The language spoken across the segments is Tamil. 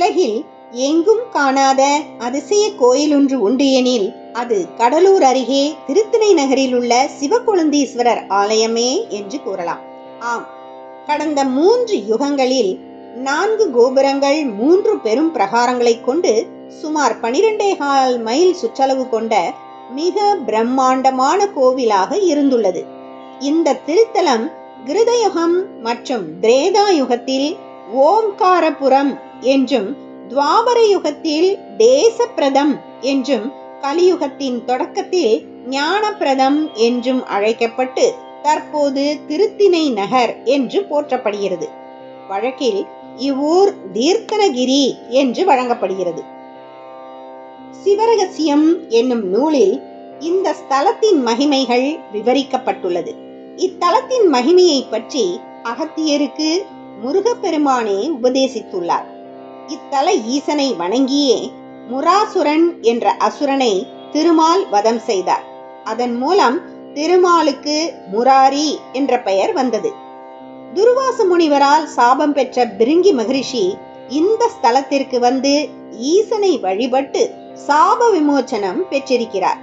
உலகில் எங்கும் காணாத அதிசய கோயில் ஒன்று உண்டு எனில் அது கடலூர் அருகே திருத்தணை நகரில் உள்ள சிவகுழந்தீஸ்வரர் ஆலயமே என்று கூறலாம். ஆம் கடந்த மூன்று யுகங்களில் நான்கு கோபுரங்கள் மூன்று பெரும் பிரகாரங்களை கொண்டு சுமார் பனிரெண்டே கால் மைல் சுற்றளவு கொண்ட மிக பிரம்மாண்டமான கோவிலாக இருந்துள்ளது. இந்த திருத்தலம் கிருதயுகம் மற்றும் திரேதா யுகத்தில் ஓம்காரபுரம் என்றும் துவாபர யுகத்தில் தேசப்பிரதம் என்றும் கலியுகத்தின் தொடக்கத்தில் ஞானப்பிரதம் என்றும் அழைக்கப்பட்டு தற்போது திருத்திணை நகர் என்று போற்றப்படுகிறது. வழக்கில் இவ்வூர் தீர்த்தனகிரி என்று வழங்கப்படுகிறது. சிவரகசியம் என்னும் நூலில் இந்த ஸ்தலத்தின் மகிமைகள் விவரிக்கப்பட்டுள்ளது. இத்தலத்தின் மகிமையை பற்றி அகத்தியருக்கு முருகப்பெருமானே உபதேசித்துள்ளார். இத்தல ஈசனை வணங்கியே முராசுரன் என்ற அசுரனை திருமால் வதம் செய்தார். அதன் மூலம் திருமாலுக்கு முராரி என்ற பெயர் வந்தது. துர்வாச முனிவரால் சாபம் பெற்ற பிருங்கி மகரிஷி இந்த ஸ்தலத்திற்கு வந்து ஈசனை வழிபட்டு சாப விமோச்சனம் பெற்றிருக்கிறார்.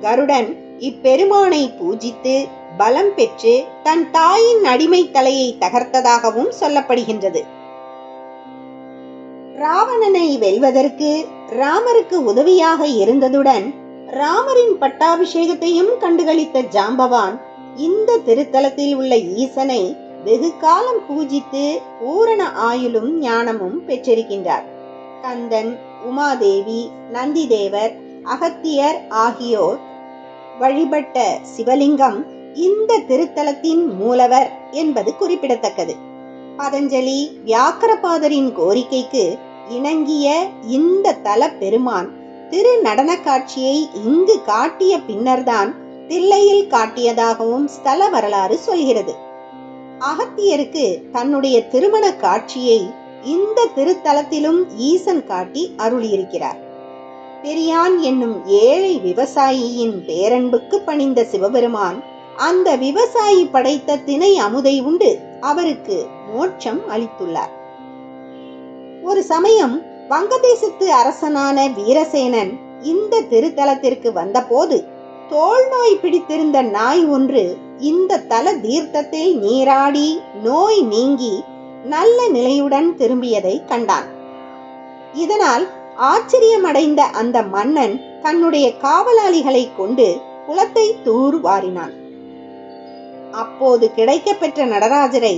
கருடன் இப்பெருமானை பூஜித்து பலம் பெற்று தன் தாயின் அடிமை தலையை தகர்த்ததாகவும் சொல்லப்படுகின்றது. ராவணனை வெல்வதற்கு ராமருக்கு உதவியாக இருந்ததுடன் ராமரின் பட்டாபிஷேகத்தையும் கண்டுகளித்த ஜாம்பவான் இந்த திருத்தலத்தில் உள்ள ஈசனை வெகு காலம் பூஜித்து பூரண ஆயுளும் ஞானமும் பெற்றிருக்கின்றார். கந்தன் உமாதேவி நந்திதேவர் அகத்தியர் ஆகியோர் வழிபட்ட சிவலிங்கம் இந்த திருத்தலத்தின் மூலவர் என்பது குறிப்பிடத்தக்கது. பதஞ்சலி வியாக்கரபாதரின் கோரிக்கைக்கு இணங்கிய இந்த தல பெருமான் திரு நடன காட்சியை இங்கு காட்டிய பின்னர்தான் தில்லையில் காட்டியதாகவும் ஸ்தல வரலாறு சொல்கிறது. அகத்தியருக்கு தன்னுடைய திருமண காட்சியை இந்த திருத்தலத்திலும் ஈசன் காட்டி அருளியிருக்கிறார். பெரியான் என்னும் ஏழை விவசாயியின் பேரன்புக்கு பணிந்த சிவபெருமான் அந்த விவசாயி படைத்த திணை அமுதை உண்டு. அவருக்கு மோட்சம் அளித்துள்ளார். ஒரு சமயம் வங்கதேசத்து அரசனான வீரசேனன் இந்த திருத்தலத்திற்கு வந்தபோது தோல் நோய் பிடித்திருந்த நாய் ஒன்று இந்த தல தீர்த்தத்தில் நீராடி நோய் நீங்கி நல்ல நிலையுடன் திரும்பியதை கண்டான். இதனால் ஆச்சரியமடைந்த அந்த மன்னன் தன்னுடைய காவலாளிகளை கொண்டு குளத்தை தூர் வாரினான் அப்போது கிடைக்கப்பெற்ற நடராஜரை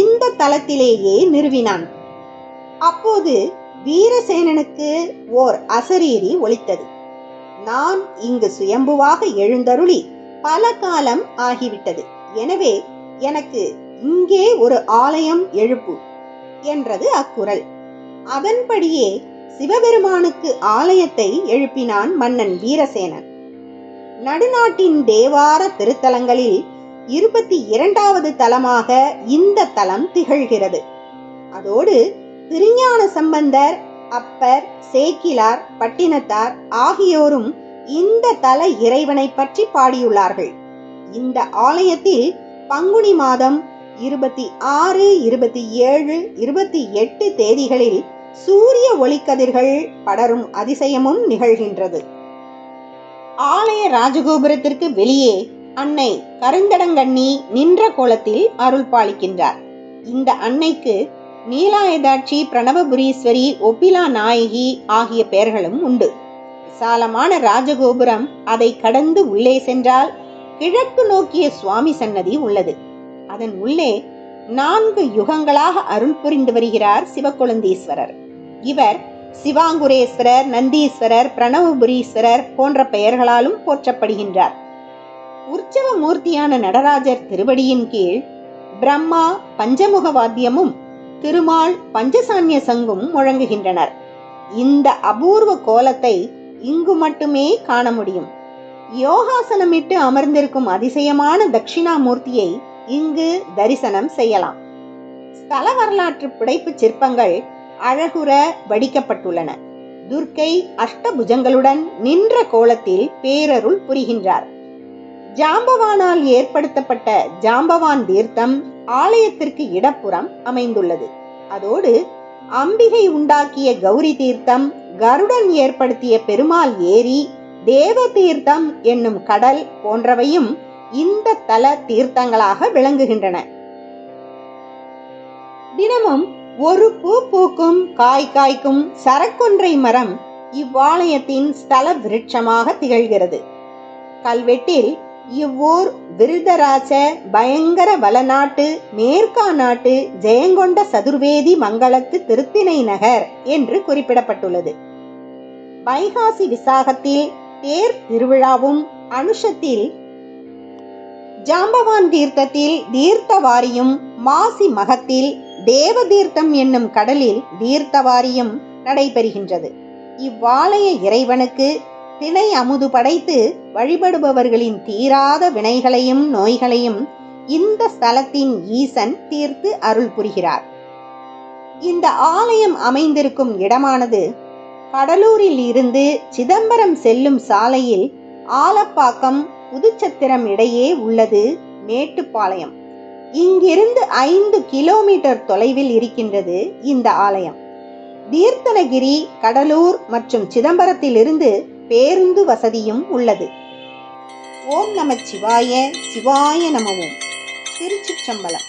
இந்த தலத்திலேயே நிறுவினான். அப்போது வீரசேனனுக்கு ஓர் அசரீரி ஒலித்தது. நான் இங்கு சுயம்புவாக எழுந்தருளி பல காலம் ஆகிவிட்டது. எனவே எனக்கு இங்கே ஒரு ஆலயம் எழுப்பு என்றது அக்குரல் அதன்படியே சிவபெருமானுக்கு ஆலயத்தை எழுப்பினான் மன்னன் வீரசேனன். நடுநாட்டின் தேவார திருத்தலங்களில் இருபத்தி இரண்டாவது தலமாக இந்த தலம் திகழ்கிறது. அதோடு திருஞான சம்பந்தர் அப்பர் சேக்கிலார் பட்டினத்தார் ஆகியோரும் இந்த தல இறைவனை பற்றி பாடியுள்ளார்கள். இந்த ஆலயத்தில் பங்குனி மாதம் இருபத்தி ஆறு இருபத்தி ஏழு இருபத்தி எட்டு தேதிகளில் சூரிய ஒளிக்கதிர்கள் படரும் அதிசயமும் நிகழ்கின்றது. ஆலய ராஜகோபுரத்திற்கு வெளியே அன்னை கருங்கடங்கண்ணி நின்ற கோலத்தில் அருள் பாலிக்கின்றார் இந்த அன்னைக்கு நீலாயதாட்சி பிரணவபுரீஸ்வரி ஒப்பிலா நாயகி ஆகிய பெயர்களும் உண்டு. விசாலமான ராஜகோபுரம் அதை கடந்து உள்ளே சென்றால் கிழக்கு நோக்கிய சுவாமி சன்னதி உள்ளது. அதன் உள்ளே நான்கு யுகங்களாக அருள் புரிந்து வருகிறார் சிவக்குழந்தீஸ்வரர். இவர் சிவாங்குரேஸ்வரர் நந்தீஸ்வரர் பிரணவபுரீஸ்வரர் போன்ற பெயர்களாலும் போற்றப்படுகின்றார். உற்சவ மூர்த்தியான நடராஜர் திருவடியின் கீழ் பிரம்மா பஞ்சமுக வாத்தியமும் திருமால் பஞ்சசான்ய சங்கும் முழங்குகின்றனர். இந்த அபூர்வ கோலத்தை இங்கு மட்டுமே காண முடியும். யோகாசனமிட்டு அமர்ந்திருக்கும் அதிசயமான தட்சிணாமூர்த்தியை இங்கு தரிசனம் செய்யலாம். ஸ்தல வரலாற்று புடைப்புச் சிற்பங்கள் அழகுற வடிக்கப்பட்டுள்ளன. துர்க்கை அஷ்டபுஜங்களுடன் நின்ற கோலத்தில் பேரருள் புரிகின்றார். ஜாம்பவானால் ஏற்படுத்தப்பட்ட ஜாம்பவான் தீர்த்தம் ஆலயத்திற்கு இடப்புறம் அமைந்துள்ளது. அதோடு அம்பிகை உண்டாக்கிய கௌரி தீர்த்தம் கருடன் ஏற்படுத்திய பெருமாள் ஏரி தேவ தீர்த்தம் என்னும் கடல் போன்றவையும் இந்த தல தீர்த்தங்களாக விளங்குகின்றன. தினமும் ஒரு பூ பூக்கும் காய் காய்க்கும் சரக்கொன்றை மரம் இவ்வாலயத்தின் ஸ்தல விருட்சமாக திகழ்கிறது. கல்வெட்டில் இவ்வூர் விருதராச பயங்கர வளநாட்டு மேற்கா நாட்டு ஜெயங்கொண்ட சதுர்வேதி மங்களத்து திருத்திணை நகர் என்று குறிப்பிடப்பட்டுள்ளது. வைகாசி விசாகத்தில் தேர் திருவிழாவும் அனுஷத்தில் ஜாம்பவான் தீர்த்தத்தில் தீர்த்தவாரியும் மாசி மகத்தில் தேவதீர்த்தம் என்னும் கடலில் தீர்த்தவாரியும் நடைபெறுகின்றது. இவ்வாலய இறைவனுக்கு திணை அமுது படைத்து வழிபடுபவர்களின் தீராத வினைகளையும் நோய்களையும் இந்த ஸ்தலத்தின் ஈசன் தீர்த்து அருள் புரிகிறார். இந்த ஆலயம் அமைந்திருக்கும் இடமானது கடலூரில் இருந்து சிதம்பரம் செல்லும் சாலையில் ஆலப்பாக்கம் புதுச்சத்திரம் இடையே உள்ளது மேட்டுப்பாளையம். இங்கிருந்து ஐந்து கிலோமீட்டர் தொலைவில் இருக்கின்றது இந்த ஆலயம். தீர்த்தனகிரி கடலூர் மற்றும் சிதம்பரத்திலிருந்து பேருந்து வசதியும் உள்ளது. ஓம் நம சிவாய சிவாய நமவோம் திருச்சிச்சம்பலம்